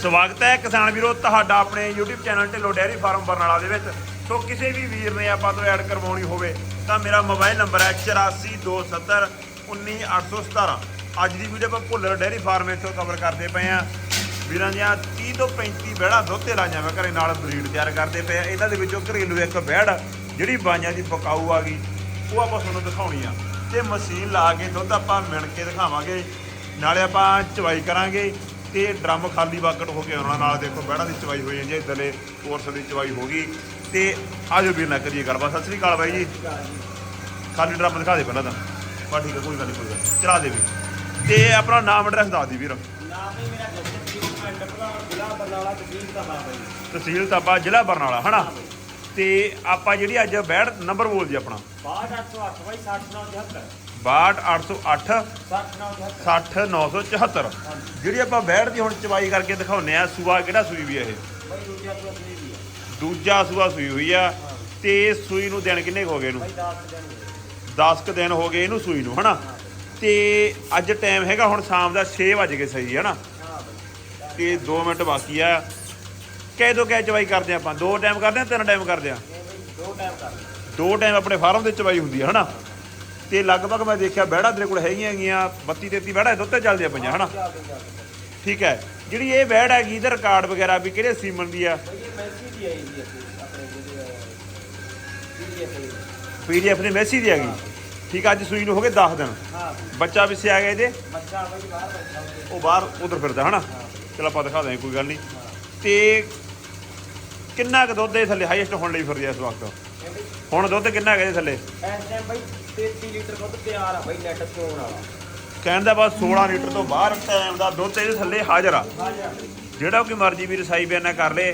ਸਵਾਗਤ ਹੈ ਕਿਸਾਨ ਵੀਰੋ ਤੁਹਾਡਾ ਆਪਣੇ YouTube channel Dhillon dairy farm Barnala ਦੇ ਵਿੱਚ। ਸੋ ਕਿਸੇ ਵੀ ਵੀਰ ਨੇ ਆਪਾਂ ਤੋਂ ਐਡ ਕਰਵਾਉਣੀ ਹੋਵੇ ਤਾਂ ਮੇਰਾ ਮੋਬਾਈਲ ਨੰਬਰ ਹੈ 8427 19817 ਅੱਜ ਦੀ ਵੀਡੀਓ ਆਪਾਂ ਭੁੱਲਰ ਡੈਰੀ ਫਾਰਮ ਇੱਥੋਂ ਕਵਰ ਕਰਦੇ ਪਏ ਆ ਵੀਰਾਂ ਦੀਆਂ 30 ਤੋਂ 35 ਬਹਿੜਾ ਦੁੱਧ ਤੇ ਲਾਈਆਂ ਵਾ ਘਰੇ ਨਾਲ ਬਰੀਡ ਤਿਆਰ ਕਰਦੇ ਪਏ ਆ ਇਹਨਾਂ ਦੇ ਵਿੱਚੋਂ ਘਰੇਲੂ ਇੱਕ ਬਹਿੜ ਜਿਹੜੀ ਬਾਈਆਂ ਦੀ ਪਕਾਊ ਆ ਗਈ, ਉਹ ਆਪਾਂ ਤੁਹਾਨੂੰ ਦਿਖਾਉਣੀ ਆ। ਤੇ ਮਸ਼ੀਨ ਲਾ ਕੇ ਦੁੱਧ ਆਪਾਂ ਮਿਣ ਕੇ ਦਿਖਾਵਾਂਗੇ। ਨਾਲੇ ਆਪਾਂ ਚਵਾਈ ਕਰਾਂਗੇ। ਤੇ ਡਰਮ ਖਾਲੀ ਬਾਕਟ ਹੋ ਕੇ ਆਉਣਾ ਨਾਲ ਦੇਖੋ ਬਹਿੜਾ ਦੀ ਚਵਾਈ ਹੋ ਜਾਂਦੀ ਹੈ ਇਧਰਲੇ ਕੋਰਸ ਦੀ ਚਵਾਈ ਹੋ ਗਈ। ਤੇ ਆਜੋ ਵੀਰ ਨਾ ਕਰੀਏ ਗੱਲਬਾਤ। ਸਤਿ ਸ੍ਰੀ ਅਕਾਲ ਬਾਈ ਜੀ। ਖਾਲੀ ਡਰਮ ਦਿਖਾ ਦੇ ਪਹਿਲਾਂ ਤਾਂ। ਬਾ ਠੀਕ ਹੈ ਕੋਈ ਗੱਲ ਨਹੀਂ ਕੋਈ ਗੱਲ ਨੀ। ਚਲਾ ਦੇ ਵੀ ਤੇ ਆਪਣਾ ਨਾਮ ਐਡਰੈਸ ਦੱਸ ਦੀ ਵੀਰ। ਨਾਮ ਹੀ ਮੇਰਾ ਜਸਪ੍ਰੀਤ ਪਿੰਡ ਭਲਾ ਜ਼ਿਲ੍ਹਾ ਬਰਨਾਲਾ ਤਹਿਸੀਲ ਬਾਬਾ ਜੀ ਤਹਿਸੀਲ ਤਾਬਾ ਜ਼ਿਲ੍ਹਾ ਬਰਨਾਲਾ ਹਨਾ? ਤੇ ਆਪਾਂ ਜਿਹੜੀ ਅੱਜ ਬੈੜ ਨੰਬਰ ਬੋਲ ਜੀ ਆਪਣਾ। 6808 ਬਾਈ 6974 62808 6974 60974 ਜਿਹੜੀ ਆਪਾਂ ਬੈੜ ਦੀ ਹੁਣ ਚਵਾਈ ਕਰਕੇ ਦਿਖਾਉਨੇ ਆ ਸੂਆ ਕਿਹੜਾ ਸੂਈ ਵੀ ਆ ਇਹ? ਬਾਈ ਦੂਜਾ ਤੋਂ ਅਸਲੀ ਵੀ ਹੈ ਦੂਜਾ ਸੂਆ ਸੂਈ ਹੋਈ ਆ ਤੇ ਸੂਈ ਨੂੰ ਦਿਨ ਕਿੰਨੇ ਹੋ ਗਏ ਇਹਨੂੰ? ਬਾਈ 10 ਦਿਨ 10 ਕੁ ਦਿਨ ਹੋ ਗਏ ਇਹਨੂੰ ਸੂਈ ਨੂੰ ਹਨਾ? ਤੇ ਅੱਜ ਟਾਈਮ ਹੈਗਾ ਹੁਣ ਸ਼ਾਮ ਦਾ 6 ਵਜ ਗਏ ਸਹੀ ਹਨਾ? ਹਾਂ ਬਾਈ। ਤੇ 2 ਮਿੰਟ ਬਾਕੀ ਆ। ਕਹਿ ਦੋ ਕਹਿ ਚਵਾਈ ਕਰਦੇ ਆਪਾਂ। ਦੋ ਟਾਈਮ ਕਰਦੇ ਆ ਤਿੰਨ ਟਾਈਮ ਕਰਦੇ ਆ। ਦੋ ਟਾਈਮ ਕਰ ਦੋ ਟਾਈਮ ਆਪਣੇ ਫਾਰਮ ਦੇ ਚਵਾਈ ਹੁੰਦੀ ਹੈ ਹਨਾ? ਤੇ ਲਗਭਗ ਮੈਂ ਦੇਖਿਆ ਬਹਿੜਾ ਤੇਰੇ ਕੋਲ ਹੈਗੀਆਂ ਹੈਗੀਆਂ 32 33 ਬਹਿੜਾ ਦੁੱਧ ਤੇ ਚੱਲਦੀਆਂ ਪਈਆਂ ਹਨਾ? ਚੱਲ ਠੀਕ ਹੈ। ਜਿਹੜੀ ਇਹ ਬਹਿੜ ਹੈਗੀ ਇਹਦਾ ਰਿਕਾਰਡ ਵਗੈਰਾ ਵੀ ਕਿਹੜੇ ਸੀਮਨ ਦੀ ਆ? ਬਾਈ ਇਹ ਮੈਸੀ ਪੀਡੀਐਫ ਨੇ ਮੈਸੀ ਦੀ ਹੈਗੀ। ਠੀਕ ਆ, ਅੱਜ ਸੂਈ ਨੂੰ ਹੋ ਗਏ 10 ਦਿਨ। ਬੱਚਾ ਵੀ ਸੇ ਆ ਗਿਆ ਇਹਦੇ। ਬੱਚਾ ਬਾਹਰ ਬੈਠਾ ਉਹ ਬਾਹਰ ਉਧਰ ਫਿਰਦਾ ਹਨਾ? ਚਲ ਆਪਾਂ ਦਿਖਾ ਦਾਂਗੇ ਕੋਈ ਗੱਲ ਨਹੀਂ। ਤੇ ਕਿੰਨਾ ਕੁ ਦੁੱਧ ਦੇ ਥੱਲੇ ਹਾਈਐਸਟ ਹੋਣ ਲਈ ਫਿਰਦੀ ਆ ਇਸ ਵਕਤ? ਇਹ ਹੁਣ ਦੁੱਧ ਕਿੰਨਾ ਹੈਗਾ ਇਹਦੇ ਥੱਲੇ? ਇਸ ਟਾਈਮ ਬਾਈ 33 ਲੀਟਰ ਦੁੱਧ ਤਿਆਰ ਆ ਬਾਈ ਨੈਟ ਚੋਣ ਵਾਲਾ। ਕਹਿਣ ਦਾ ਬਸ 16 ਲੀਟਰ ਤੋਂ ਬਾਹਰ ਟਾਈਮ ਦਾ ਦੁੱਧ ਇਹਦੇ ਥੱਲੇ ਹਾਜ਼ਰ ਆ। ਹਾਜ਼ਰ ਜਿਹੜਾ ਕੋਈ ਮਰਜ਼ੀ ਵੀ ਰਸਾਈ ਬਿਆਨਾ ਕਰ ਲੇ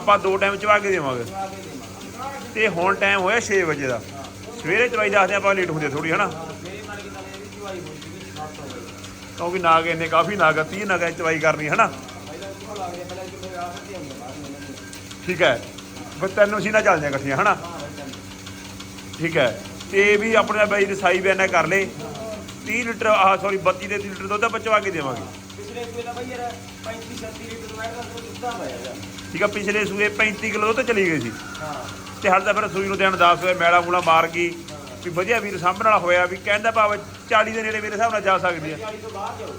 ਆਪਾਂ ਦੋ ਟਾਈਮ ਚਵਾ ਕੇ ਦੇਵਾਂਗੇ। ਕੇ ਤੇ ਹੁਣ ਟਾਈਮ ਹੋਇਆ 6 ਵਜੇ ਦਾ। ਸਵੇਰੇ ਚਵਾਈ ਦੱਸਦੇ ਆਪਾਂ ਲੇਟ ਹੁੰਦੇ ਥੋੜੀ ਹਨਾ? ਮੇਰੇ ਮਨ ਕੀ ਤਾਂ ਇਹ ਵੀ ਚੁਆਈ ਹੋਈ ਸੀ 700 ਵਜੇ ਕਿਉਂਕਿ ਨਾਗ ਇੰਨੇ ਕਾਫੀ ਨਾਗ ਆ 30 ਨਾਗਾਂ ਚਵਾਈ ਕਰਨੀ ਹਨਾ? ਪਹਿਲਾਂ ਲੱਗ ਪਹਿਲਾਂ ਆ ਬਾਅਦ ਠੀਕ ਹੈ। ਬਸ ਤਿੰਨ ਮਸ਼ੀਨਾਂ ਚੱਲਦੀਆਂ ਇਕੱਠੀਆਂ ਹਨਾ? ਠੀਕ ਹੈ। ਤੇ ਵੀ ਆਪਣੇ ਬਾਈ ਰਸਾਈ ਬਿਆਨਾ ਕਰ ਲੇ। 30 ਲੀਟਰ ਆਹ ਸੌਰੀ 32 ਦੇ 30 ਲੀਟਰ ਦੁੱਧ ਆਪਾਂ ਚਵਾ ਕੇ ਦੇਵਾਂਗੇ। ਪਿਛਲੇ ਸੂਏ ਦਾ ਬਾਈ ਯਾਰ 35 36 ਲੀਟਰ ਵੈਟ ਦਾ ਦੁੱਧ ਹੋਇਆ ਯਾਰ। ਠੀਕ ਆ ਪਿਛਲੇ ਸੂਏ 35 ਕਿਲੋ ਦੁੱਧ ਚਲੀ ਗਈ ਸੀ। ਹਾਂ। ਤੇ ਹਾਲੇ ਤਾਂ ਫਿਰ ਸੂਈ ਨੂੰ ਦਿਨ 10 ਹੋਏ ਮੈਲਾ ਮੂਲਾ ਮਾਰ ਗਈ। ਵੀ ਵਧੀਆ ਵੀਰ ਸਾਂਭਣ ਵਾਲਾ ਹੋਇਆ ਵੀ ਕਹਿੰਦਾ ਭਾਵ 40 ਦੇ ਨੇੜੇ ਮੇਰੇ ਹਿਸਾਬ ਨਾਲ ਜਾ ਸਕਦੀ ਆ। 40 ਤੋਂ ਬਾਹਰ ਜਾਓ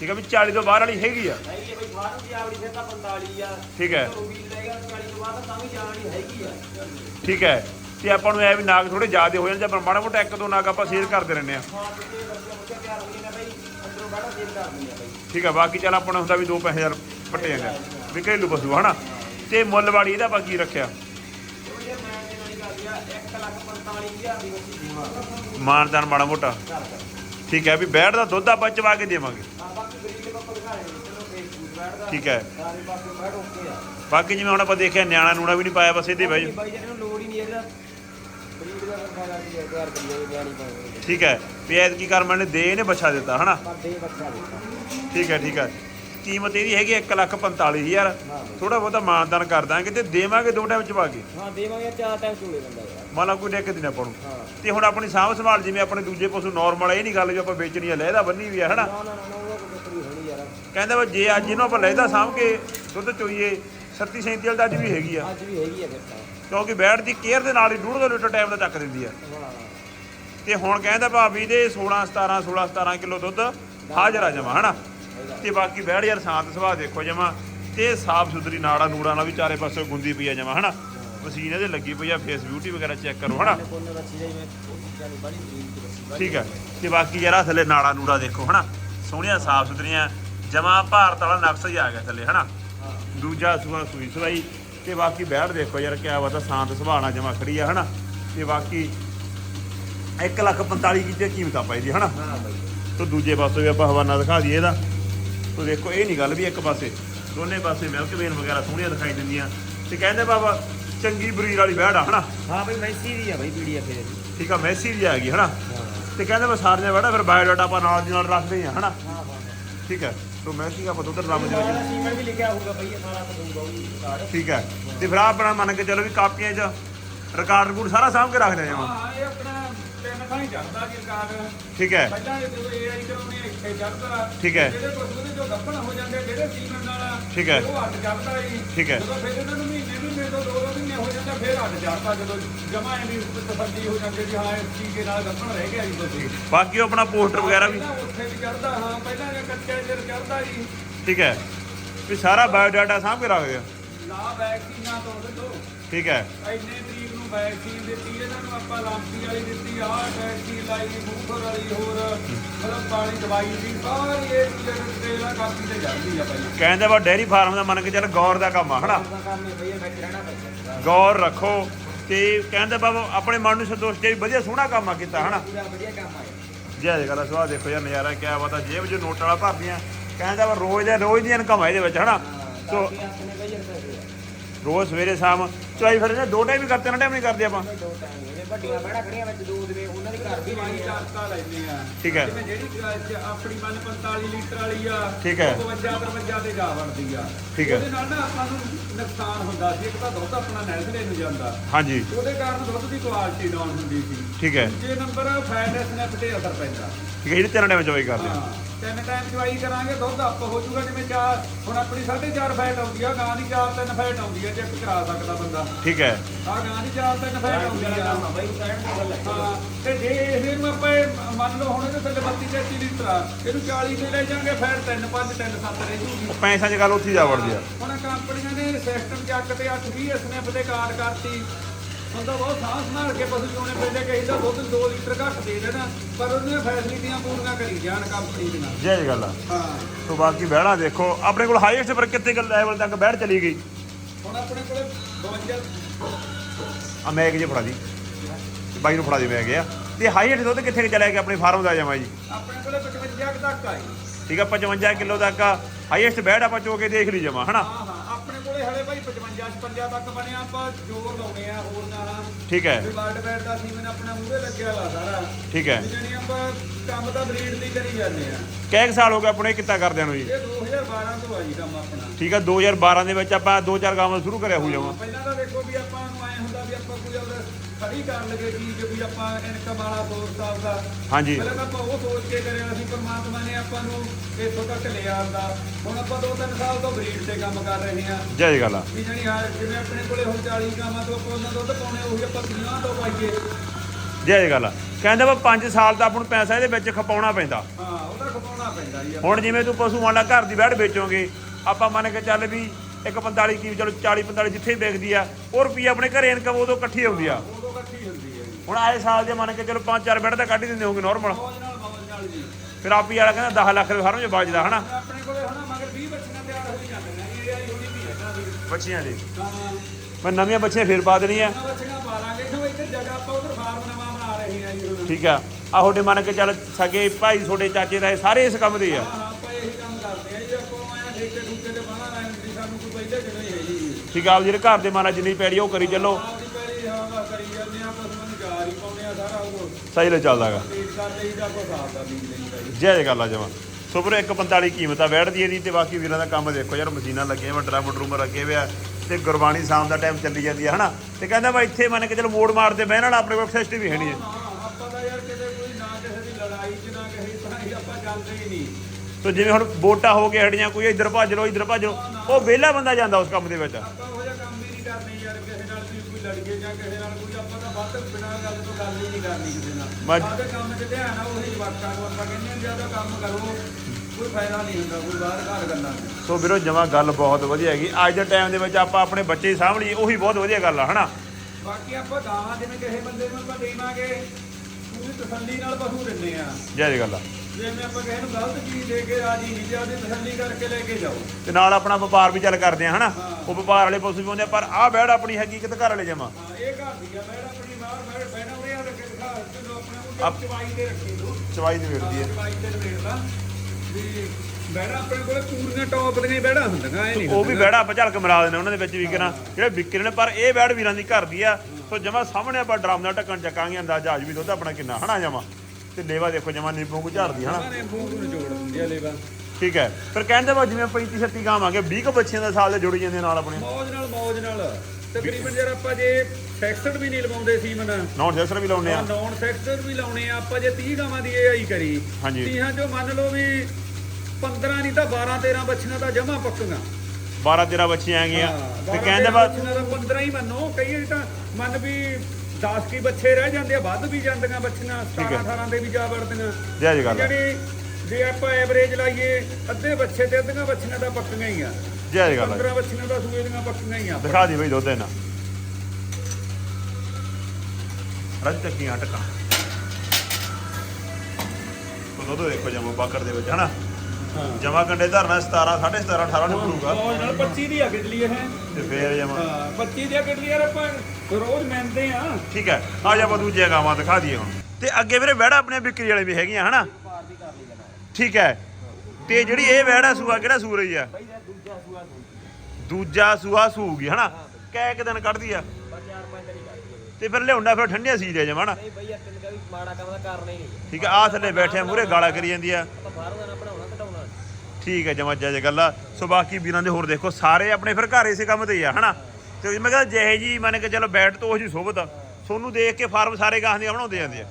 ਠੀਕ ਆ ਵੀ 40 ਤੋਂ ਬਾਹਰ ਵਾਲੀ ਹੈਗੀ ਆ। ਹੈਗੀ ਹੈ ਬਾਈ ਬਾਹਰ ਦੀ ਆਵੜੀ ਫਿਰ ਤਾਂ 45 ਆ। ਠੀਕ ਹੈ। ਘਰੋਂ ਵੀਰ ਲੈਗਾ 40 ਤੋਂ ਬਾਅਦ ਤਾਂ ਵੀ ਜਾਣੀ ਹੈਗੀ ਆ। ਠੀਕ ਹੈ। ਤੇ ਆਪਾਂ ਨੂੰ ਇਹ ਵੀ ਨਾਗ ਥੋੜੇ ਜ਼ਿਆਦੇ ਹੋ ਜਾਂਦੇ ਆਪਾਂ ਮਾੜਾ ਮੋਟਾ ਇੱਕ ਦੋ ਨਾਗ ਆਪਾਂ ਸ਼ੇਅਰ ਕਰਦੇ ਰਹਿੰਦੇ ਆ। ਹਾਂ ਹੋ ਸੇਲ ਠੀਕ ਹੈ ਬਾਕੀ ਚੱਲ ਆਪਾਂ ਨੂੰ ਹੁੰਦਾ ਵੀ 2-5000 ਪੱਟੇ ਜਾਂਦੇ ਵੀ ਘਰੇਲੂ ਪਸ਼ੂ ਹਨਾ? ਤੇ ਮੁੱਲ ਵਾਲੀ ਇਹਦਾ ਬਾਕੀ ਰੱਖਿਆ? ਉਹ ਜੇ ਮੈਂ ਦੇ ਨਾਲ ਹੀ ਕਰਦੀ ਆ 1 ਲੱਖ 45000 ਦੀ ਬੱਚੀ ਦੇਵਾਂ ਮਾਨਦਾਨ ਮਾੜਾ ਮੋਟਾ। ਠੀਕ ਹੈ ਵੀ ਬੈੜ ਦਾ ਦੁੱਧ ਆਪਾਂ ਚਵਾ ਕੇ ਦੇਵਾਂਗੇ। ਠੀਕ ਹੈ। ਸਾਰੇ ਪਾਸੇ ਬੈਠ ਓਕੇ ਆ ਬਾਕੀ ਜਿਵੇਂ ਹੁਣ ਆਪਾਂ ਦੇਖਿਆ ਨਿਆਣਾ ਨੂਣਾ ਵੀ ਨਹੀਂ ਪਾਇਆ ਬਸ ਇਹਦੇ ਬਾਈ। ਬਾਈ ਜੀ ਨੂੰ ਲੋੜ ਹੀ ਨਹੀਂ ਇਹਦਾ ਬਰੀਡ ਦਾ ਫਾਇਦਾ ਕੀ ਹੈ ਤਿਆਰ ਕਰੀਏ ਬਿਆਨੀ ਪਾਉਂਦੇ ਠੀਕ ਹੈ। ਐਤ ਕੀ ਕਰਮਨ ਨੇ ਦੇ ਇਹਨੇ ਬੱਚਾ ਦਿੱਤਾ ਹਨਾ? ਪਰ ਦੇ ਬੱਚਾ ਦਿੱਤਾ। ਠੀਕ ਹੈ ਠੀਕ ਹੈ। ਕੀਮਤ ਇਹਦੀ ਹੈਗੀ 145000 ਹਾਂ ਬਾਈ। ਥੋੜਾ ਬਹੁਤਾ ਮਾਨਦਾਨ ਕਰ ਦਾਂਗੇ ਤੇ ਦੇਵਾਂਗੇ ਦੋ ਟਾਈਮ ਚਵਾ ਕੇ। ਹਾਂ ਦੇਵਾਂਗੇ ਚਾਰ ਟਾਈਮ ਚੂਲੇ ਬੰਦਾ ਯਾਰ। ਮੰਨ ਲਾ ਕੋਈ ਦਿੱਕਤ ਨਹੀਂ ਆਪਾਂ ਨੂੰ। ਤੇ ਹੁਣ ਆਪਣੀ ਸਾਂਭ ਸੰਭਾਲ ਜਿਵੇਂ ਆਪਣੇ ਦੂਜੇ ਪਸ਼ੂ ਨਾਰਮਲ ਇਹ ਨਹੀਂ ਗੱਲ ਜੋ ਆਪਾਂ ਵੇਚਣੀ ਆ ਲਹਿਦਾ ਬੰਨੀ ਵੀ ਆ ਹਨਾ? ਨਾ ਨਾ ਨਾ ਨਾ ਉਹ ਕੋਈ ਬੱਕਰੀ ਹੋਣੀ ਯਾਰ ਕਹਿੰਦਾ ਵਾ ਜੇ ਅੱਜ ਇਹਨੂੰ ਆਪਾਂ ਲਹਿਦਾ ਸਾਂਭ ਕੇ ਦੁੱਧ ਚੋਈਏ 37 37 ਵਾਲੀ ਤਾਂ ਅੱਜ ਵੀ ਹੈਗੀ ਆ। ਅੱਜ ਵੀ ਹੈਗੀ ਆ ਫਿਰ ਤਾਂ। ਕਿਉਂਕਿ ਬੈੜ ਦੀ ਕੇਅਰ ਦੇ ਨਾਲ ਹੀ ਡੂਢ ਦੋ ਲੀਟਰ ਟਾਈਮ ਦਾ ਚੱਕ ਦਿੰਦੀ ਆ। ਤੇ ਹੁਣ ਕਹਿੰਦਾ ਭਾਬੀ ਦੇ 16 17 16 17 ਕਿਲੋ ਦੁੱਧ ਹਾਜ਼ਰ ਆ ਜਮਾ ਹਨਾ? ਤੇ ਬਾਕੀ ਬੈੜ ਯਾਰ ਸ਼ਾਂਤ ਸੁਭਾਅ ਦੇਖੋ ਜਮਾ। ਤੇ ਸਾਫ਼ ਸੁਥਰੀ ਨਾੜਾ ਨੂੜਾ ਨਾਲ ਵੀ ਚਾਰੇ ਪਾਸੇ ਗੁੰਦੀ ਪਈ ਆ ਜਮਾ ਹਨਾ? ਮਸ਼ੀਨ ਇਹਦੇ ਲੱਗੀ ਪਈ ਆ ਫੇਸ ਬਿਊਟੀ ਵਗੈਰਾ ਚੈੱਕ ਕਰੋ ਹਨਾ? ਠੀਕ ਹੈ ਤੇ ਬਾਕੀ ਯਾਰ ਥੱਲੇ ਨਾੜਾ ਨੂੜਾ ਦੇਖੋ ਹਨਾ? ਸੋਹਣੀਆਂ ਸਾਫ਼ ਸੁਥਰੀਆਂ। ਜਮਾ ਭਾਰਤ ਵਾਲਾ ਨਕਸ਼ਾ ਹੀ ਆ ਗਿਆ ਥੱਲੇ ਹਨਾ? ਦੂਜਾ ਸੂਆ ਸੂਈ ਸਵਾਈ ਤੇ ਬਾਕੀ ਬੈੜ ਦੇਖੋ ਯਾਰ ਕਿਆ ਬਾਤ ਆ ਸ਼ਾਂਤ ਨਾਲ ਜਮਾ ਖੜੀ ਆ ਹਨਾ? ਤੇ ਬਾਕੀ 1 ਲੱਖ 45 ਕੀ ਤੇ ਕੀਮਤ ਆ ਪਾਈ ਦੀ ਹਨਾ ਤੋ ਦੂਜੇ ਪਾਸੇ ਵੀ ਆਪਾਂ ਹਵਾਨਾ ਦਿਖਾ ਦਈਏ ਇਹਦਾ। ਤੋ ਦੇਖੋ ਇਹ ਨਹੀਂ ਗੱਲ ਵੀ ਇੱਕ ਪਾਸੇ। ਦੋਨੇ ਪਾਸੇ ਮਿਲਕ ਵੇਨ ਵਗੈਰਾ ਸੋਹਣੀਆਂ ਦਿਖਾਈ ਦਿੰਦੀਆਂ। ਤੇ ਕਹਿੰਦੇ ਬਾਬਾ ਚੰਗੀ ਬਰੀਡ ਵਾਲੀ ਬੈੜ ਆ ਹਨਾ? ਹਾਂ ਬਾਈ ਮੈਸੀ ਦੀ ਆ ਬਾਈ ਪੀਡੀਐਫ ਇਹਦੀ ਠੀਕ ਆ ਮੈਸੀ ਵੀ ਆ ਗਈ ਹਨਾ? ਤੇ ਕਹਿੰਦੇ ਬਸ ਸਾਰੀਆਂ ਬੈੜਾ ਫਿਰ ਬਾਇਓਡਾਟਾ ਆਪਾਂ ਨਾਲ ਦੀ ਨਾਲ ਰੱਖਦੇ ਆ ਹਨਾ? ਹਾਂ ਹਾਂ। ਹੈ ਤੋ ਮੈਸੀ ਆਪਾਂ ਉਧਰ ਰਾਮ ਦੇ ਵਿੱਚ ਸੀਮੈਂਟ ਵੀ ਲਿਖਿਆ ਹੋਊਗਾ ਬਈ ਇਹ ਸਾਰਾ ਕੁਝ ਹੋਊਗਾ ਉਹ ਕਾਰਡ ਠੀਕ ਹੈ। ਤੇ ਫਿਰ ਆਹ ਆਪਣਾ ਮੰਨ ਕੇ ਚਲੋ ਵੀ ਕਾਪੀਆਂ 'ਚ ਰਿਕਾਰਡ ਰਿਕੂਡ ਸਾਰਾ ਸਾਂਭ ਕੇ ਰੱਖਦੇ ਆ ਹਾਂ ਇਹ ਆਪਣਾ ਤਿੰਨ ਥਾਂ ਹੀ ਚੱਲਦਾ ਕਿ ਕਾਰਡ ਠੀਕ ਹੈ। ਪਹਿਲਾਂ ਜਦੋਂ ਏਆਈ ਕਰਾਉਣੇ ਇੱਥੇ ਚੱਲਦਾ ਠੀਕ ਹੈ। ਜਿਹੜੇ ਪਸ਼ੂ ਦੇ ਜੋ ਗੱਭਣ ਹੋ ਜਾਂਦੇ ਜਿਹੜੇ ਸੀਮਨ ਨਾਲ ਠੀਕ ਹੈ। ਉਹ ਜੀ। ਠੀਕ ਹੈ। ਜਦੋਂ ਫਿਰ ਇਹਨਾਂ ਨੂੰ ਮਹੀਨੇ ਮਹੀਨੇ ਤੋਂ ਦੋ ਦੋ ਮਹੀਨੇ ਹੋ ਜਾਂਦਾ ਫਿਰ ਅੱਡ ਚੜਦਾ ਜਦੋਂ ਜਮਾ ਇਹਦੀ ਤਸੱਲੀ ਹੋ ਜਾਂਦੀ ਵੀ ਹਾਂ ਇਸ ਟੀਕੇ ਨਾਲ ਗੱਭਣ ਰਹਿ ਗਿਆ ਜੀ ਤੁਸੀਂ ਬਾਕੀ ਉਹ ਆਪਣਾ ਪੋਸਟਰ ਵਗੈਰਾ ਵੀ ਪਹਿਲਾਂ ਉੱਥੇ ਵੀ ਚੜਦਾ ਹਾਂ ਪਹਿਲਾਂ ਇਹ ਕੱਚਾ ਜਰ ਚੜਦਾ ਜੀ। ਠੀਕ ਹੈ। ਵੀ ਸਾਰਾ ਬਾਇਓ ਡਾਟਾ ਸਾਂਭ ਕੇ ਰੱਖਦੇ ਆ। ਨਾ ਵੈਕਸੀਨਾਂ ਤੋਂ ਦੋ ਠੀਕ ਹੈ। ਇੰਨੇ ਨੂੰ ਵੈਕਸੀਨ ਦਿੱਤੀ ਇਹਨਾਂ ਨੂੰ ਆਪਾਂ ਲਾਂਪੀ ਵਾਲੀ ਦਿੱਤੀ ਆਹ ਵੈਕਸੀਨ ਲਾਈ ਬੂਫਰ ਵਾਲੀ ਹੋਰ ਮਤਲਬ ਪਾਣੀ ਦਵਾਈ ਦੀ ਸਾਰੀ ਇਹ ਚੀਜ਼ਾਂ ਤੇਲਾ ਕਾਪੀ ਤੇ ਜਾਂਦੀ ਆ ਪਹਿਲਾਂ ਕਹਿੰਦੇ ਵਾ ਡੈਰੀ ਫਾਰਮ ਦਾ ਮੰਨ ਕੇ ਚੱਲ ਗੌਰ ਦਾ ਕੰਮ ਆ ਹਨਾ? ਉਹਦਾ ਕੰਮ ਨਹੀਂ ਭਈਆ ਵਿੱਚ ਰਹਿਣਾ ਪੈਂਦਾ। ਗੌਰ ਰੱਖੋ ਤੇ ਕਹਿੰਦੇ ਬਾਬਾ ਆਪਣੇ ਮਨ ਨੂੰ ਸੰਤੋਸ਼ ਦੇ ਵਧੀਆ ਸੋਹਣਾ ਕੰਮ ਆ ਕੀਤਾ ਹਨਾ? ਪੂਰਾ ਵਧੀਆ ਕੰਮ ਆ ਜੈ ਜੈ ਕਰਾ ਦੇਖੋ ਯਾਰ ਨਜ਼ਾਰਾ ਕਿਆ ਪਤਾ ਜੇਬ 'ਚ ਨੋਟ ਵਾਲਾ ਭਰਦੀਆਂ ਕਹਿੰਦਾ ਵਾ ਰੋਜ਼ ਦੇ ਰੋਜ਼ ਦੀ ਇਨਕਮ ਆ ਇਹਦੇ ਵਿੱਚ ਹਨਾ? ਸੋ ਕਾਫੀ ਆਪਣੇ ਭਈਆ ਰੁਪਏ ਰੋਜ਼ ਸਵੇਰੇ ਸ਼ਾਮ ਚੋਈ ਫਿਰ ਇਹਨੇ ਦੋ ਟਾਈਮ ਹੀ ਕਰਤੇ ਨਾ ਟਾਈਮ ਨਹੀਂ ਕਰਦੇ ਆਪਾਂ। ਦੋ ਟਾਈਮ ਇਹਦੇ ਵੱਡੀਆਂ ਬੜਾ ਖੜੀਆਂ ਵਿੱਚ ਦੋ ਦੇਵੇ ਉਹਨਾਂ ਦੀ ਘਰ ਵੀ ਪਾਣੀ ਚਾਰਤਾ ਲੈਂਦੇ ਆ। ਠੀਕ ਹੈ। ਜਿਵੇਂ ਜਿਹੜੀ ਕ- ਆਪਣੀ ਮਨ 45 ਲੀਟਰ ਵਾਲੀ ਆ ਠੀਕ ਹੈ। 52 53 ਤੇ ਜਾ ਵੜਦੀ ਆ। ਠੀਕ ਹੈ। ਉਹਦੇ ਨਾਲ ਨਾ ਆਪਾਂ ਨੂੰ ਨੁਕਸਾਨ ਹੁੰਦਾ ਸੀ ਇੱਕ ਤਾਂ ਦੁੱਧ ਆਪਣਾ ਨੈਸਲੇ ਨੂੰ ਜਾਂਦਾ। ਹਾਂਜੀ। ਉਹਦੇ ਕਾਰਨ ਦੁੱਧ ਦੀ ਕੁਆਲਿਟੀ ਡਾਊਨ ਹੁੰਦੀ ਸੀ। ਠੀਕ ਹੈ। ਨੰਬਰ ਫੈਟਨੈਸ ਤੇ ਅਸਰ ਪੈਂਦਾ। ਠੀਕ ਹੈ ਜਿਹੜੇ ਤਿੰਨ ਟਾਈਮ ਚੋਈ ਕਰਦੇ ਹਾਂ ਤਿੰਨ ਟਾਈਮ ਚਵਾਈ ਕਰਾਂਗੇ ਦੁੱਧ ਅੱਪ ਹੋ ਜਾਊਗਾ ਜਿਵੇਂ ਚਾਰ ਹੁਣ ਆਪਣੀ 4.5 ਫੈਟ ਆਉਂਦੀ ਆ ਗਾਂ ਦੀ 4-3 ਫੈਟ ਆਉਂਦੀ ਆ ਚੈੱਕ ਕਰਾ ਸਕਦਾ ਬੰਦਾ। ਠੀਕ ਹੈ। ਆ ਗਾਂ ਦੀ 4-3 ਫੈਟ ਆਉਂਦੀ ਆ। ਹੈ ਤੇ ਜੇ ਇਹਨੂੰ ਆਪਾਂ ਇਹ ਮੰਨ ਲਓ ਹੁਣ ਇਹਦੇ ਥੱਲੇ 32 33 ਲੀਟਰ ਆ ਇਹਨੂੰ 40 ਤੇ ਲੈ ਜਾਾਂਗੇ ਫੈਟ 3 5 3 7 ਰਹਿ ਜੂਗੀ। ਉਹ ਪੈਸਿਆਂ 'ਚ ਗੱਲ ਉੱਥੇ ਹੀ ਜਾ ਵੜਦੀ ਆ। ਹੁਣ ਕੰਪਨੀਆਂ ਨੇ ਸਿਸਟਮ ਚੱਕ ਤੇ 8 20 ਸਨੈਪ ਦੇ ਕਾਰਡ ਕਰਤੀ। ਤਾਂ ਬਹੁਤ ਸਾਂਭ ਸੰਭਾਲ ਕੇ ਪਸ਼ੂ ਚੋਣੇ ਪੈਂਦੇ ਕਹੀ ਦਾ ਦੁੱਧ 2 ਲੀਟਰ ਘੱਟ ਦੇ ਦੇਣਾ ਪਰ ਉਹਨੇ ਫੈਸਿਲਿਟੀਆਂ ਪੂਰੀਆਂ ਕਰੀ ਜਾਣ ਕੰਪਨੀ ਦੀਆਂ। ਜੈ ਜੈ ਗੱਲ ਆ। ਹਾਂ। ਸੋ ਬਾਕੀ ਬਹਿਣਾ ਦੇਖੋ ਆਪਣੇ ਕੋਲ ਹਾਈਐਸਟ ਪਰ ਕਿੱਥੇ ਲੈਵਲ ਤੱਕ ਬੈਠ ਚਲੀ ਗਈ? ਹੁਣ ਆਪਣੇ ਕੋਲੇ 52 ਆ ਮੈਂ ਇੱਕ ਜੇ ਫੜਾ ਦੀ ਬਾਈ ਨੂੰ ਫੜਾ ਦੇ ਮੈਂ ਗਿਆ। ਤੇ ਹਾਈਐਸਟ ਦੁੱਧ ਕਿੱਥੇ ਕੁ ਚਲਿਆ ਗਿਆ? ਆਪਣੇ ਫਾਰਮ ਦਾ ਜਮਾ ਜੀ। ਆਪਣੇ ਕੋਲੇ 55 ਕੁ ਤੱਕ ਆਈ। ਠੀਕ ਆ 55 ਕਿਲੋ ਤੱਕ ਹਾਈਐਸਟ ਬੈਠ ਆਪਾਂ ਚੋ ਕੇ ਦੇਖ ਲਈ ਜਮਾ ਹਨਾ? ਕੋਲੇ ਹਲੇ ਭਾਈ 55 56 ਤੱਕ ਬਣਿਆ ਆਪਾਂ ਜ਼ੋਰ ਲਾਉਣੇ ਆ ਹੋਰ ਨਾ ਠੀਕ ਹੈ। ਵੀ ਵਰਲਡ ਬੈਟ ਦਾ ਸੀਮਨ ਆਪਣਾ ਮੂਹਰੇ ਲੱਗਿਆ ਵਾ ਸਾਰਾ। ਠੀਕ ਹੈ। ਜਿਹੜੀ ਆਪਾਂ ਕੰਮ ਤਾਂ ਬਰੀਡ ਦੀ ਕਰੀ ਜਾਂਦੇ ਆ। ਕਈ ਕੁ ਸਾਲ ਹੋ ਗਏ ਆਪਣੇ ਕਿੱਤਾ ਕਰਦਿਆਂ ਨੂੰ ਜੀ? ਇਹ 2012 ਤੋਂ ਆ ਜੀ ਕੰਮ ਆਪਣਾ। ਠੀਕ ਆ 2012 ਦੇ ਵਿੱਚ ਆਪਾਂ ਦੋ ਚਾਰ ਗਾਵਾਂ ਸ਼ੁਰੂ ਕਰਿਆ ਹੋ ਜਾਵਾਂ। ਪਹਿਲਾਂ ਤਾਂ ਦੇਖੋ ਵੀ ਆਪਾਂ ਨੂੰ ਐ ਹੁੰਦਾ ਵੀ ਆਪਾਂ ਕੋਈ ਆਪਦਾ ਖੜੀ ਕਰਨ ਲੱਗੇ ਚੀਜ਼ ਵੀ ਆਪਾਂ ਇਨਕਮ ਵਾਲਾ ਸੋਰਸ ਆਪਦਾ ਹਾਂਜੀ। ਪਹਿਲਾਂ ਤਾਂ ਆਪਾਂ ਉਹ ਸੋਚ ਕੇ ਕਰਿਆ ਸੀ ਪਰਮਾਤਮਾ ਨੇ ਆਪਾਂ ਨੂੰ ਇੱਥੋਂ ਤੱਕ ਲਿਆ ਆਂਦਾ ਹੁਣ ਆਪਾਂ ਦੋ ਤਿੰਨ ਸਾਲ ਤੋਂ ਬਰੀਡ ਤੇ ਕੰਮ ਕਰ ਰਹੇ ਹਾਂ। ਜੈ ਜੈ ਗੱਲ ਆ। ਵੀ ਜਾਣੀ ਹਾਂ ਜਿਵੇਂ ਆਪਣੇ ਕੋਲੇ ਹੁਣ 40 ਗਾਵਾਂ ਤੋਂ ਆਪਾਂ ਉਹਨਾਂ ਦੁੱਧ ਪਾਉਣੇ ਉਹੀ ਆਪਾਂ 50 ਤੋਂ ਪਾਈਏ। ਜੈ ਜੈ ਗੱਲ ਆ। ਕਹਿੰਦੇ ਵਾ 5 ਸਾਲ ਦਾ ਆਪਾਂ ਨੂੰ ਪੈਸਾ ਇਹਦੇ ਵਿੱਚ ਖਪਾਉਣਾ ਪੈਂਦਾ। ਹਾਂ ਉਹਦਾ ਖਪਾਉਣਾ ਪੈਂਦਾ ਜੀ ਹੁਣ ਜਿਵੇਂ ਤੂੰ ਪਸ਼ੂ ਮੰਨ ਲਾ ਘਰ ਦੀ ਬੈੜ ਵੇਚੋਗੇ ਆਪਾਂ ਮੰਨ ਕੇ ਚੱਲ ਵੀ ਇੱਕ 45 ਕੀ ਚਲੋ 40 45 ਜਿੱਥੇ ਵੇਚਦੀ ਆ ਉਹ ਰੁਪਈਆ ਆਪਣੇ ਘਰੇ ਇਨਕਮ ਉਦੋਂ ਇਕੱਠੀ ਆਉਂਦੀ ਆ। ਇਕੱਠੀ ਹੁੰਦੀ ਹੈ ਜੀ ਹੁਣ ਆਏ ਸਾਲ ਦੇ ਮੰਨ ਕੇ ਚਲੋ 5-4 ਬੈੜ ਤਾਂ ਕੱਢ ਹੀ ਦਿੰਦੇ ਹੋਗੇ ਨਾਰਮਲ ਮੌਜ ਨਾਲ ਮੌਜ ਨਾਲ ਜੀ ਫਿਰ ਆਪੀ ਵਾਲਾ ਕਹਿੰਦਾ 10 ਲੱਖ ਦੇ ਫਾਰਮ 'ਚ ਬਚਦਾ, ਹਨਾ? ਆਪਣੇ ਕੋਲੇ ਹੁਣ ਮਗਰ 20 ਬੱਚੀਆਂ ਤਿਆਰ ਹੋਈ ਜਾਂਦੀਆਂ ਜੀ ਇਹ ਆਈ ਹੋਣੀ ਵੀ ਹੈ ਨਾ ਬੱਚੀਆਂ ਦੀ। ਮੈਂ ਨਵੀਆਂ ਬੱਚੀਆਂ ਫੇਰ ਪਾ ਦੇਣੀਆਂ। ਬੱਚੀਆਂ ਪਾ ਲਾਂਗੇ ਕਿਉਂ ਇੱਥੇ ਜਗ੍ਹਾ ਆਪਾਂ ਉਧਰ ਫਾਰਮ ਨਵਾਂ ਬਣਾ ਰਹੇ ਹਾਂ ਜੀ ਠੀਕ ਆ। ਆ ਤੁਹਾਡੇ ਮੰਨ ਕੇ ਚੱਲ ਸਗੇ ਭਾਈ, ਤੁਹਾਡੇ ਚਾਚੇ ਦਾ ਸਾਰੇ ਇਸ ਕੰਮ ਦੇ ਆ। ਆਪਾਂ ਇਹੀ ਕੰਮ ਕਰਦੇ ਆ ਜੀ ਆਪਾਂ ਆਇਆ ਠੇਕੇ ਠੂਕੇ ਤੇ ਬਾਹਰ ਆਏ ਸਾਨੂੰ ਕੋਈ ਪਹਿਲੇ ਜਿਹੜੇ ਹੈ ਜੀ ਠੀਕ ਆ, ਆਪ ਜਿਹੜੇ ਘਰ ਦੇ ਮਾਨਾ ਜਿੰਨੀ ਪੈੜੀ ਉਹ ਕਰੀ ਚੱਲੋ ਆਪਦੀ ਪਹਿਲੀ ਹਾਂ ਬਸ ਕਰੀ ਜਾਂਦੇ ਆ ਪਸ਼ੂਆਂ ਨੂੰ ਚਾਰ ਹੀ ਪਾਉਣੇ ਆ ਸਾਰਾ ਉਹ ਸਹੀ ਲੈ ਚੱਲਦਾਗਾ। ਜੈ ਜੈ ਗੱਲ ਆ ਜਮਾ ਸੋ 145 ਕੀਮਤ ਆ ਬੈਠਦੀ ਇਹਦੀ ਤੇ ਬਾਕੀ ਵੀਰਾਂ ਦਾ ਕੰਮ ਦੇਖੋ ਯਾਰ, ਮਸ਼ੀਨਾਂ ਲੱਗੀਆਂ ਵਾ ਡਰਮ ਡਰੂਮਰ ਲੱਗੇ ਹੋਏ ਤੇ ਗੁਰਬਾਣੀ ਸ਼ਾਮ ਦਾ ਟਾਈਮ ਚੱਲੀ ਜਾਂਦੀ ਹੈ ਹਨਾ? ਤੇ ਕਹਿੰਦਾ ਵਾ ਇੱਥੇ ਮੰਨ ਕੇ ਚਲੋ ਮੋੜ ਮਾਰਦੇ ਬਹਿਣ ਵਾਲਾ ਆਪਣੇ ਕੋਲ ਸਿਸਟਮ ਵੀ ਹੈ ਨਹੀਂ ਹੀ ਆਪਾਂ ਤੋ ਜਿਵੇਂ ਹੁਣ ਵੋਟਾਂ ਹੋ ਕੇ ਹਟੀਆਂ, ਕੋਈ ਇੱਧਰ ਭੱਜ ਲੋ ਇੱਧਰ ਭੱਜ ਲੋ ਉਹ ਵਿਹਲਾ ਬੰਦਾ ਜਾਂਦਾ ਉਸ ਕੰਮ ਦੇ ਵਿੱਚ। ਆਪਾਂ ਉਹ ਕੰਮ ਹੀ ਨਹੀਂ ਕਰਨੇ ਯਾਰ, ਕਿਸੇ ਨਾਲ ਵੀ ਕੋਈ ਲੜ ਕੇ ਜਾਂ ਕਿਸੇ ਨਾਲ ਕੋਈ ਵੱਧ ਬਿਨਾਂ ਗੱਲ ਤੋਂ ਗੱਲ ਹੀ ਨਹੀਂ ਕਰਨੀ ਕਿਸੇ ਨਾਲ। ਮੈਂ- ਆਪਦੇ ਕੰਮ 'ਚ ਧਿਆਨ ਆ ਉਹੀ ਜਵਾਕਾਂ ਨੂੰ ਆਪਾਂ ਕਹਿੰਦੇ ਹਾਂ ਜ਼ਿਆਦਾ ਕੰਮ ਕਰੋ ਕੋਈ ਫਾਇਦਾ ਨਹੀਂ ਹੁੰਦਾ ਕੋਈ ਬਾਹਰ ਘਰ ਗੱਲਾਂ ਦਾ ਸੋ ਵੀਰੋ ਜਮਾ ਗੱਲ ਬਹੁਤ ਵਧੀਆ ਹੈਗੀ। ਅੱਜ ਦੇ ਟਾਈਮ ਦੇ ਵਿੱਚ ਆਪਾਂ ਆਪਣੇ ਬੱਚੇ ਹੀ ਸਾਂਭ ਲਈਏ ਉਹੀ ਬਹੁਤ ਵਧੀਆ ਗੱਲ ਆ ਹਨਾ? ਬਾਕੀ ਆਪਾਂ ਗਾਵਾਂ ਜਿਵੇਂ ਕਿਸੇ ਬੰਦੇ ਨੂੰ ਆਪਾਂ ਦੇਵਾਂਗੇ ਪੂਰੀ ਤਸੱਲੀ ਨਾਲ ਪਸ਼ੂ ਦਿੰਦੇ ਆ। ਜੈ ਜੈ ਗੱਲ ਆ। ਜਿਵੇਂ ਆਪਾਂ ਕਿਸੇ ਨੂੰ ਗਲਤ ਚੀਜ਼ ਦੇ ਕੇ ਰਾਜੀ ਨਹੀਂ ਜ਼ਿਆਦਾ ਤਸੱਲੀ ਕਰਕੇ ਲੈ ਕੇ ਜਾਓ। ਤੇ ਨਾਲ ਆਪਣਾ ਵਪਾਰ ਵੀ ਚੱਲ ਕਰਦੇ ਆ ਹਨਾ? ਉਹ ਵਪਾਰ ਵਾਲੇ ਪਸ਼ੂ ਵੀ ਹੁੰਦੇ ਆ ਪਰ ਆਹ ਬੈੜ ਆਪਣੀ ਹਕੀਕਤ ਘਰ ਵਾਲੇ ਜਮਾ? ਹਾਂ ਇਹ ਘਰ ਦੀ ਆ ਬੈਠ ਆਪਣੀ ਬਾਹਰ ਬੈਠ ਬੈਠਾ ਉਰੇ ਆ ਰੱਖੇ ਦਿਖਾ ਚਲੋ ਆਪਣੇ ਉਹ ਚਵਾਈ ਤੇ ਰੱਖੀ ਦੋ ਚਵਾਈ ਦੀ ਵੇੜਦੀ ਹੈ ਚਵਾਈ ਤੇ ਵੇਖਦਾ ਵੀ ਬੈਠਾ ਆਪਣੇ ਕੋਲੇ ਪੂਰੀਆਂ ਟੌਪ ਦੀਆਂ ਹੀ ਬੈਠਾ ਹੁੰਦੀਆਂ ਇਹ ਨਹੀਂ ਉਹ ਵੀ ਬੈੜਾ ਆਪਾਂ ਝਲਕ ਮਰਾ ਦਿੰਦੇ ਉਹਨਾਂ ਦੇ ਵਿੱਚ ਵੀ ਕਿਨਾ ਜਿਹੜੇ ਵਿਕਰੇ ਨੇ ਪਰ ਇਹ ਬੈੜ ਵੀਰਾਂ ਦੀ ਘਰ ਦੀ ਆ। ਸੋ ਜਮਾ ਸਾਹਮਣੇ ਆਪਾਂ ਡਰਮ ਨਾਲ ਢੱਕਣ ਚੱਕਾਂਗੇ ਅੰਦਾਜ਼ਾ ਅੱਜ ਵੀ ਦੁੱਧ ਆਪਣਾ ਕਿੰਨਾ ਹਨਾ ਜਮਾ? ਤੇ ਲੇਵਾ ਦੇਖੋ ਜਮਾ ਨਿੰਬੂ ਕੋ ਝਾੜਦੀ ਹਨਾ? ਨੇ ਫੋਨ ਨੂੰ ਜੋੜ ਦਿੰਦੀ ਆ ਲੇਵਾ। ਠੀਕ ਹੈ। ਫਿਰ ਕਹਿੰਦੇ ਵਾ ਜਿਵੇਂ 35 36 ਗਾਵਾਂਗੇ 20 ਕੁ ਬੱਚਿਆਂ ਦੇ ਸਾਲ ਦੇ ਜੁੜੀ ਜਾਂਦੇ ਨਾਲ ਆਪਣੇ। ਮੌਜ ਨਾਲ ਮੌਜ ਨਾਲ। ਤਕਰੀਬਨ ਜਰ ਆਪਾਂ ਜੇ ਸੈਕਸਡ ਵੀ ਨਹੀਂ ਲਵਾਉਂਦੇ ਸੀ ਮਨਾ ਨੌਨ ਜੈਸਰ ਵੀ ਲਾਉਣੇ ਆ। ਨੌਨ ਸੈਕਸਡ ਵੀ ਲਾਉਣੇ ਆ। ਆਪਾਂ ਜੇ 30 ਗਾਵਾਂ ਦੀ ਏਆਈ ਕਰੀ ਹਾਂਜੀ। 30 ਚੋਂ ਮੰਨ ਲਓ ਵੀ 15 ਨਹੀਂ ਤਾਂ 12 13 ਬੱਚੀਆਂ ਤਾਂ ਜਮਾ ਪੱਕੀਆਂ। 12 13 ਬੱਚੀਆਂ ਆ ਹਾਂ, ਤੇ ਕਹਿੰਦੇ ਬਾ ਬੱਚਿਆਂ ਦਾ 15 ਹੀ ਮੰਨੋ। ਕਈ ਵਾਰੀ ਤਾਂ ਮੰਨ ਵੀ 10 ਕੀ ਬੱਚੇ ਰਹਿ ਜਾਂਦੇ ਆ ਵੱਧ ਵੀ ਜਾਂਦੀਆਂ ਬੱਚੀਆਂ ਠੀਕ 17 ਹੈ। 18 ਦੇ ਵੀ ਜਾ ਵੜਦੀਆਂ। ਜੈ ਜੀ ਗੱਲ ਆ। ਜਿਹੜੀ ਜੇ ਆਪਾਂ ਐਵਰੇਜ ਲਾਈਏ ਅੱਧੇ ਬੱਚੇ ਤੇ ਅੱਧੀਆਂ ਬੱਚੀਆਂ ਦਾ ਪੱਕੀਆਂ ਹੀ ਆ। ਜੈ ਜੀ ਗੱਲ ਆ। 15 ਬੱਚੀਆਂ ਦਾ ਸੂਏ ਦੀਆਂ ਪੱਕੀਆਂ ਹੀ ਆ। ਦਿਖਾ ਦੀ ਬਈ ਦੁੱਧ ਇਹਨਾਂ। ਰੱਜ ਟੱਕੀਆਂ ਟੱਕਾਂ। ਉਹ ਦੁੱਧ ਦੇਖੋ ਜਮਾ ਬਾਕਰ ਦੇ ਵਿੱਚ ਹਨਾ? ਹਾਂ। ਜਮਾ ਕੰਡੇ ਧਰਨਾ 17 17.5 18 ਨੂੰ ਕਰੂਗਾ ਮੌਜ ਨਾਲ 25 ਦੀ ਆ ਗਿੱਲੀ ਇਹ। ਤੇ ਫੇਰ ਜਮਾ। ਹਾਂ 25 ਦੀ ਆ ਗਿੱਲੀ ਯਾਰ ਆਪਾਂ ਰੋਜ਼ ਮਿਲਦੇ ਆ। ਠੀਕ ਹੈ ਆ ਜਾ ਆਪਾਂ ਦੂਜੀਆਂ ਗਾਵਾਂ ਦਿਖਾ ਦਈਏ ਹੁਣ। ਤੇ ਅੱਗੇ ਵੀਰੇ ਵਹਿੜਾ ਆਪਣੇ ਵਿਕਰੀ ਵਾਲੇ ਵੀ ਹੈਗੀਆਂ ਹਨਾ? ਲਈ ਠੀਕ ਹੈ। ਤੇ ਜਿਹੜੀ ਇਹ ਵਹਿੜਾ ਸੂਆ ਕਿਹੜਾ ਸੂਰਜ ਆ? ਬਈ ਇਹ ਦੂਜਾ ਸੂਆ ਦੂਜਾ ਸੂਆ ਸੂਗੀ ਹਨਾ? ਕੈ ਇੱਕ ਦਿਨ ਕੱਢਦੀ ਆ। ਦਿਨ ਹੀ ਤੇ ਫਿਰ ਲਿਆਉਂਦਾ ਫਿਰ ਠੰਡੀਆਂ ਸੀ ਦੇ ਜਮਾ ਹਨਾ ਨਹੀਂ ਬਈ ਤਿੰਨ ਕਾ ਵੀ ਮਾੜਾ ਕੰਮ ਦਾ ਕਾਰਨ ਹੀ ਨਹੀਂ। ਠੀਕ ਹੈ ਆ ਥੱਲੇ ਬੈਠੇ ਮੂਰੇ ਗਾਲਾਂ ਕਰੀ ਜਾਂਦੀ ਆ। ਆਪਾਂ ਬਾਹਰੋਂ ਦਾ ਨਾ ਬਣਾਉਣਾ ਘਟਾਉਣਾ। ਠੀਕ ਹੈ ਜਮਾ ਜੈ ਗੱਲ। ਆ ਸੋ ਬਾਕੀ ਵੀਰਾਂ ਦੇ ਹੋਰ ਦੇਖੋ ਸਾਰੇ ਆਪਣੇ ਫਿਰ ਘਰ ਇਸੇ ਕੰਮ ਤੇ ਹੀ ਆ ਹਨਾ? ਤੇ ਮੈਂ ਕਹਿੰਦਾ ਜਿਹੇ ਜੀ ਮੰਨ ਕੇ ਚਲੋ ਬੈਠ ਤੋਂ ਉਹ ਜੀ ਸੋਭਤ ਆ। ਸੋਨੂੰ ਦੇਖ ਕੇ ਫਾਰਮ ਸਾਰੇ ਗਾਹਾਂ ਦੀਆਂ ਬਣਾਉਂਦੇ ਜਾਂਦੇ ਆ।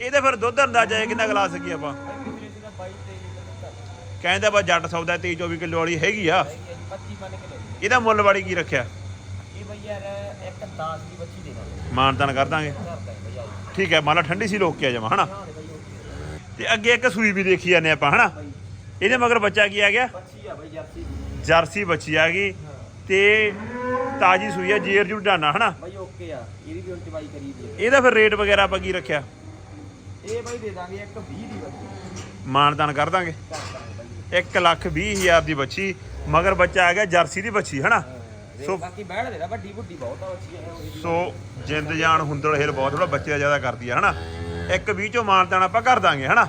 ਇਹਦੇ ਫਿਰ ਦੁੱਧ ਦਾ ਅੰਦਾਜ਼ਾ ਹੈ ਕਿੰਨਾ ਗਲਾ ਸਕੀ ਆਪਾਂ? ਬਈ ਪਿਛਲੇ ਸੀ ਦਾ 22 23 ਲੀਟਰ ਦੁੱਧ ਕਹਿੰਦਾ ਬਾ ਜੱਟ ਸੌਦਾ 23 24 ਕਿਲੋ ਵਾਲੀ ਹੈਗੀ ਆ। ਹੈਗੀ ਹੈ ਜੀ 25 ਮੰਨ ਕੇ ਲੈ ਇਹਦਾ ਮੁੱਲ ਵਾੜੀ ਕੀ ਰੱਖਿਆ? ਇਹ ਬਈ ਯਾਰ ਇੱਕ 10 ਦੀ ਬੱਚੀ ਦੇਣਾ ਮਾਨਤਾਨ ਕਰ ਦਾਂਗੇ। ਕਰਦਾ ਹੈ ਬਈ ਆ ਠੀਕ ਹੈ ਮੰਨ ਲਾ ਠੰਡੀ ਸੀ ਲੋਕ ਕੇ ਜਮਾ ਹਨਾ? ਹਾਂ ਬਈ ਉਹ ਤੇ ਅੱਗੇ ਇੱਕ ਸੂਈ ਵੀ ਦੇਖੀ ਜਾਂਦੇ ਆਪਾਂ ਹਨਾ? ਇਹਦੇ ਮਗਰ ਬੱਚਾ ਕੀ ਆ ਗਿਆ? ਬੱਚੀ ਆ ਬਈ ਜਰਸੀ ਜਰਸੀ ਬੱਚੀ ਆ ਗਈ ਤੇ ਤਾਜੀ ਸੂਈ ਆ ਜੇਰ ਜੁਡਾਨਾ ਹਨਾ? ਬਈ ਓਕੇ ਆ। ਇਹਦੀ ਵੀ ਹੁਣ ਚਵਾਈ ਕਰੀ ਦੀ ਹੈ। ਇਹਦਾ ਫਿਰ ਰੇਟ ਵਗੈਰਾ ਆਪਾਂ ਕੀ ਰੱਖਿਆ? ਇਹ ਬਈ ਦੇ ਦਾਂਗੇ ਇੱਕ 20 ਦੀ ਬੱਚੀ। ਮਾਨਤਾਨ ਕਰ ਦਾਂਗੇ। ਕਰ ਦਾਂਗੇ ਬਈ। 1 ਲੱਖ 20 ਹਜ਼ਾਰ ਦੀ ਬੱਚੀ ਮਗਰ ਬੱਚਾ ਆ ਗਿਆ ਜਰਸੀ ਦੀ ਬੱਚੀ ਹਨਾ? ਸੋ ਸੋ- ਬਾਕੀ ਬੈਠ ਦੇ ਨਾ ਵੱਡੀ ਬੁੱਢੀ ਬਹੁਤ ਆ ਬੱਚੀ ਹੈ ਉਹਦੀ ਸੋ ਜਿੰਦ ਜਾਨ ਹੁੰਦੜ ਹਿਰ ਬਹੁਤ ਥੋੜਾ ਬੱਚੇ ਦਾ ਜ਼ਿਆਦਾ ਕਰਦੀ ਆ ਹਨਾ? ਇੱਕ 20 ਚੋਂ ਮਾਨਤਾਨ ਆਪਾਂ ਕਰ ਦਾਂਗੇ ਹਨਾ?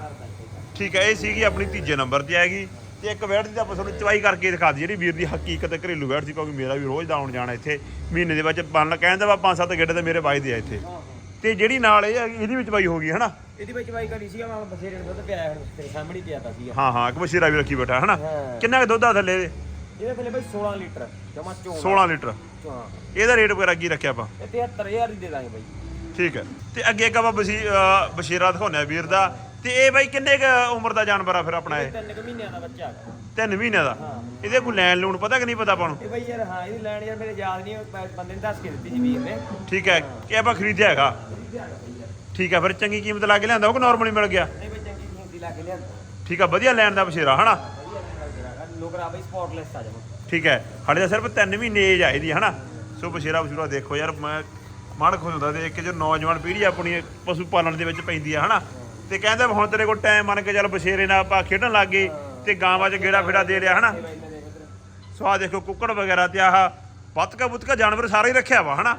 ਠੀਕ ਹੈ ਇਹ ਸੀਗੀ ਆਪਣੀ ਤੀਜੇ ਨੰਬਰ ਤੇ ਆਏਗੀ ਤੇ ਇੱਕ ਵੈਟ ਦੀ ਤਾਂ ਆਪਾਂ ਤੁਹਾਨੂੰ ਚਵਾਈ ਕਰਕੇ ਦਿਖਾ ਦਈ ਜਿਹੜੀ ਵੀਰ ਦੀ ਹਕੀਕਤ ਘਰੇਲੂ ਵੈਟ ਸੀ ਕਿਉਂਕਿ ਮੇਰਾ ਵੀ ਰੋਜ਼ ਦਾ ਆਉਣ ਜਾਣਾ ਇੱਥੇ ਮਹੀਨੇ ਦੇ ਵਿੱਚ ਬੰਨ ਕਹਿੰਦਾ ਵਾ ਪੰਜ ਸੱਤ ਗੇੜੇ ਤੇ ਮੇਰੇ ਵੱਜਦੇ ਆ ਇੱਥੇ। ਹਾਂ ਹਾਂ। ਤੇ ਜਿਹੜੀ ਨਾਲ ਇਹ ਹੈਗੀ, ਇਹਦੀ ਵੀ ਚਵਾਈ ਹੋ ਗਈ ਹਨਾ? ਇਹਦੀ ਵਿੱਚ ਚਵਾਈ ਕਰੀ ਸੀਗਾ ਮੈਂ ਬਥੇਰੇ ਨੂੰ ਦੁੱਧ ਪਿਆਇਆ ਹੁਣ ਤੇਰੇ ਸਾਹਮਣੇ ਹੀ ਪਿਆਤਾ ਸੀਗਾ। ਹਾਂ ਹਾਂ ਇੱਕ ਬਸ਼ੀਰਾ ਵੀ ਰੱਖੀ ਬੈਠਾ ਹਨਾ? ਹਾਂ। ਕਿੰਨਾ ਕੁ ਦੁੱਧ ਆ ਥੱਲੇ? ਇਹਦੇ? ਇਹਦੇ ਥੱਲੇ ਬਈ 16 ਲੀਟਰ ਜਮਾ ਚੋਂ 16 ਲੀਟਰ। ਹਾਂ। ਇਹਦਾ ਰੇਟ ਵਗੈਰਾ ਕੀ ਰੱਖਿਆ ਆਪਾਂ? ਇਹ 73000 ਦੀ ਦੇ ਦਾਂਗੇ ਬਈ। ਠੀਕ ਹੈ। ਤੇ ਅੱਗੇ ਇੱਕ ਆਪਾਂ ਬਸ਼ੀਰਾ ਦਿਖਾਉਂਦੇ ਆ ਵੀਰ ਦਾ। ਤੇ ਇਹ ਬਾਈ ਕਿੰਨੇ ਕੁ ਉਮਰ ਦਾ ਜਾਨਵਰ ਆ ਫਿਰ ਆਪਣਾ ਇਹ ਇਹ? ਤਿੰਨ ਕੁ ਮਹੀਨਿਆਂ ਦਾ ਬੱਚਾ ਹੈਗਾ। ਤਿੰਨ ਮਹੀਨਿਆਂ ਦਾ। ਹਾਂ। ਇਹਦੇ ਕੋਈ ਲੈਣ ਲੂਣ ਪਤਾ ਕਿ ਨਹੀਂ ਪਤਾ ਆਪਾਂ ਨੂੰ? ਇਹ ਬਈ ਯਾਰ ਹਾਂ ਇਹਦੀ ਲੈਣ ਯਾਰ ਮੇਰੇ ਯਾਦ ਨਹੀਂ ਬੰਦੇ ਨੇ ਦੱਸ ਕੇ ਦਿੱਤੀ ਜੀ ਵੀਰ ਨੇ। ਠੀਕ ਹੈ। ਕਿ ਆਪਾਂ ਖਰੀਦਿਆ ਹੈਗਾ। ਠੀਕ ਹੈ ਫਿਰ ਚੰਗੀ ਕੀਮਤ ਲਾ ਕੇ ਲਿਆਂਦਾ ਉਹ ਕਿ ਨਾਰਮਲੀ ਮਿਲ ਗਿਆ? ਨਹੀਂ ਬਈ ਚੰਗੀ ਕੀਮਤੀ ਲਾ ਕੇ ਲਿਆਂਦਾ। ਠੀਕ ਹੈ ਵਧੀਆ ਲੈਣ ਦਾ ਬਸ਼ੀਰਾ ਹਨਾ? ਲੋਕ ਰਾ ਬਈ ਸਪੌਟਲੈਸ ਆ ਜਾਵਾਂ ਠੀਕ ਹੈ। ਹਾਲੇ ਤਾਂ ਸਿਰਫ 3 ਮਹੀਨੇ ਏਜ ਆ ਇਹਦੀ, ਹਨਾ? ਸੋ ਬਸ਼ੀਰਾ ਬਸੂਰਾ ਦੇਖੋ ਯਾਰ, ਮੈਂ ਮਨ ਖੁਸ਼ ਹੁੰਦਾ ਦੇਖ ਕੇ ਜੋ ਨੌਜਵਾਨ ਪੀੜ੍ਹੀ ਆਪਣੀ ਪਸ਼ੂ ਪਾਲਣ ਦੇ ਵਿੱਚ ਪੈਂਦੀ ਆ, ਹਨਾ? ਤੇ ਕਹਿੰਦਾ ਹੁਣ ਤੇਰੇ ਕੋਲ ਟਾਈਮ ਮੰਨ ਕੇ ਚੱਲ ਬਸ਼ੇਰੇ ਨਾਲ ਆਪਾਂ ਖੇਡਣ ਲੱਗ ਗਏ ਤੇ ਗਾਵਾਂ 'ਚ ਗੇੜਾ ਫੇੜਾ ਦੇ ਲਿਆ, ਹਨਾ? ਇਹ ਬਈ ਸੋ ਆਹ ਦੇਖੋ ਕੁੱਕੜ ਵਗੈਰਾ ਤੇ ਆਹ ਬਤਕਾ ਬੁਤਕਾ ਜਾਨਵਰ ਸਾਰੇ ਹੀ ਰੱਖਿਆ ਵਾ, ਹਨਾ?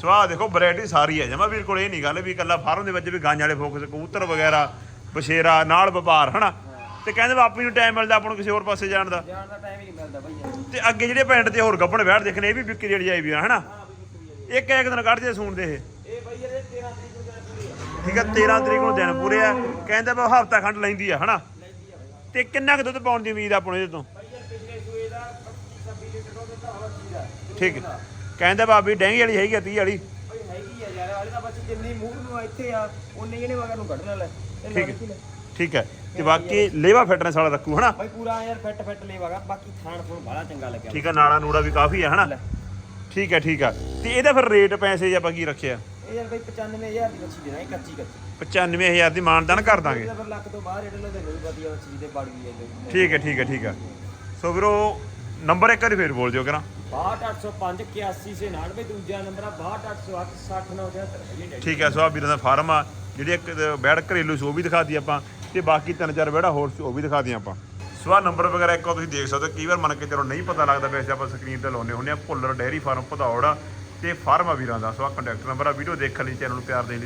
ਸੋ ਆਹ ਦੇਖੋ ਵੈਰਾਈਟੀ ਸਾਰੀ ਹੈ ਜਮਾ ਵੀਰ ਕੋਲ ਇਹ ਨਹੀਂ ਗੱਲ ਵੀ ਇਕੱਲਾ ਫਾਰਮ ਦੇ ਵਿੱਚ ਵੀ ਗਾਂ ਵਾਲੇ ਫੋਕਸ ਕਬੂਤਰ ਵਗੈਰਾ, ਬਸ਼ੇਰਾ, ਨਾਲ ਵਪਾਰ, ਹਨਾ? ਤੇ ਕਹਿੰਦੇ ਆਪੀ ਨੂੰ ਟਾਈਮ ਮਿਲਦਾ ਆਪਾਂ ਨੂੰ ਕਿਸੇ ਹੋਰ ਪਾਸੇ ਜਾਣ ਦਾ। ਜਾਣ ਦਾ ਟਾਈਮ ਹੀ ਨਹੀਂ ਮਿਲਦਾ ਯਾਰ। ਤੇ ਅੱਗੇ ਜਿਹੜੇ ਪਿੰਡ ਤੇ ਹੋਰ ਗੱਪਣ ਬੈਠ ਦੇਖਣੇ ਇਹ ਵੀ ਵਿਕਰੀ ਜਿਹੜੀ ਆਈ ਵੀ ਆ ਹਨਾ? ਹਾਂ ਬਈ ਵਿਕਰੀ ਵਾਲੀ। ਇੱਕ ਇੱਕ ਦਿਨ ਕੱਢ ਜੇ ਸੂਣ ਦੇ ਇਹ। ਇਹ ਬਈ ਯਾਰ ਇਹ 13 ਤਰੀਕ ਨੂੰ ਜਾਣਾ ਪੂਰੀ ਆ। ਠੀਕ ਆ 13 ਤਰੀਕ ਨੂੰ ਦਿਨ ਪੂਰੇ ਆ। ਕਹਿੰਦਾ ਵਾ ਹਫਤਾ ਖੰਡ ਲੈਂਦੀ ਆ ਹਨਾ? ਤੇ ਕਿੰਨਾ ਕੁ ਦੁੱਧ ਪਾਉਣ ਦੀ ਉਮੀਦ ਆ ਆਪਾਂ ਨੂੰ ਇਹਦੇ ਤੋਂ? ਬਈ ਯਾਰ ਪਿਛਲੇ ਸੂਏ ਦਾ 25 26 ਲੀਟਰ ਦੁੱਧ ਦਿੱਤਾ ਹੋਇਆ ਬੱਚੀ ਦਾ ਠੀਕ। ਕਹਿੰਦਾ ਭਾਬੀ ਡੈਂਗੀ ਵਾਲੀ ਹੈਗੀ ਆ 30 ਵਾਲੀ। ਹੈਗੀ ਆ ਯਾਰ ਵਾਲੇ ਤਾਂ ਬੱਚੀ ਜਿੰਨੀ ਮੂੰਹ ਨੂੰ ਇੱਥੇ ਆ ਉਨੇ ਇਹਨੇ ਮਗਰ ਨੂੰ ਕੱਢਣਾ ਲੈ। ਇਹ ਠੀਕ। ਠੀਕ ਹੈ। ਤੇ ਬਾਕੀ ਲੇਵਾ ਫਿਟਨੈਸ ਵਾਲਾ ਰੱਖੂ ਹਨਾ? ਬਈ ਪੂਰਾ ਯਾਰ ਫਿੱਟ ਫਿੱਟ ਲੇਵਾਗਾ ਬਾਕੀ ਖਾਣ ਖੂਣ ਬੜਾ ਚੰਗਾ ਲੱਗਿਆ ਠੀਕ ਆ ਨਾੜਾ ਨੂੜਾ ਵੀ ਕਾਫੀ ਆ ਹਨਾ। ਠੀਕ ਹੈ ਠੀਕ ਆ ਤੇ ਇਹਦਾ ਫਿਰ ਰੇਟ ਪੈਸੇ ਜੇ ਆਪਾਂ ਕੀ ਰੱਖਿਆ? ਇਹ ਯਾਰ ਬਈ 95000 ਦੀ ਬੱਚੀ ਦੇਣਾ ਇਹ ਕੱਚੀ ਕੱਚੀ। 95000 ਦੀ ਮਾਨਦਾਨ ਕਰ ਦਾਂਗੇ। ਇਹਦਾ ਫਿਰ ਲੱਖ ਤੋਂ ਬਾਹਰ ਰੇਟ ਲੈ ਦੇ ਵਧੀਆ ਬੱਚੀ ਦੇ ਬੜ ਗਈ ਇਹ ਠੀਕ ਹੈ ਠੀਕ ਹੈ ਠੀਕ ਹੈ। ਸੋ ਵੀਰੋ ਨੰਬਰ ਇੱਕ ਵਾਰੀ ਫੇਰ ਬੋਲ ਦਿਓ ਕਰਾਂ 62805 81 ਸੇ 99 ਦੂਜਾ ਨੰਬਰ ਆ 62808 60973 ਠੀਕ ਹੈ ਸੋ ਆ ਵੀਰਾਂ ਦਾ ਫਾਰਮ ਆ ਜਿਹੜੀ ਇੱਕ ਬੈੜ ਘਰੇਲੂ ਸੀ ਵੀ ਦਿਖਾਤੀ ਆਪਾਂ। ਤੇ ਬਾਕੀ ਤਿੰਨ ਚਾਰ ਵਿਹੜਾ ਹੋਰ ਸੀ, ਉਹ ਵੀ ਦਿਖਾ ਦਿਆਂ ਆਪਾਂ। ਸਵਾ ਨੰਬਰ ਵਗੈਰਾ ਇੱਕ ਵਾਰ ਤੁਸੀਂ ਦੇਖ ਸਕਦੇ ਹੋ। ਕਈ ਵਾਰ ਮੰਨ ਕੇ ਚਲੋ ਨਹੀਂ ਪਤਾ ਲੱਗਦਾ, ਵੈਸੇ ਆਪਾਂ ਸਕਰੀਨ ਤੇ ਲਾਉਂਦੇ ਹੁੰਦੇ ਆ ਭੁੱਲਰ ਡੈਰੀ ਫਾਰਮ, ਭਦੌੜ ਤੇ ਫਾਰਮ ਆ ਵੀਰਾਂ ਦਾ। ਸਵਾ ਕੰਟੈਕਟ ਨੰਬਰ ਆ ਵੀਡੀਓ ਦੇਖਣ ਲਈ ਚੈਨਲ ਨੂੰ ਪਿਆਰ ਦੇਣ ਲਈ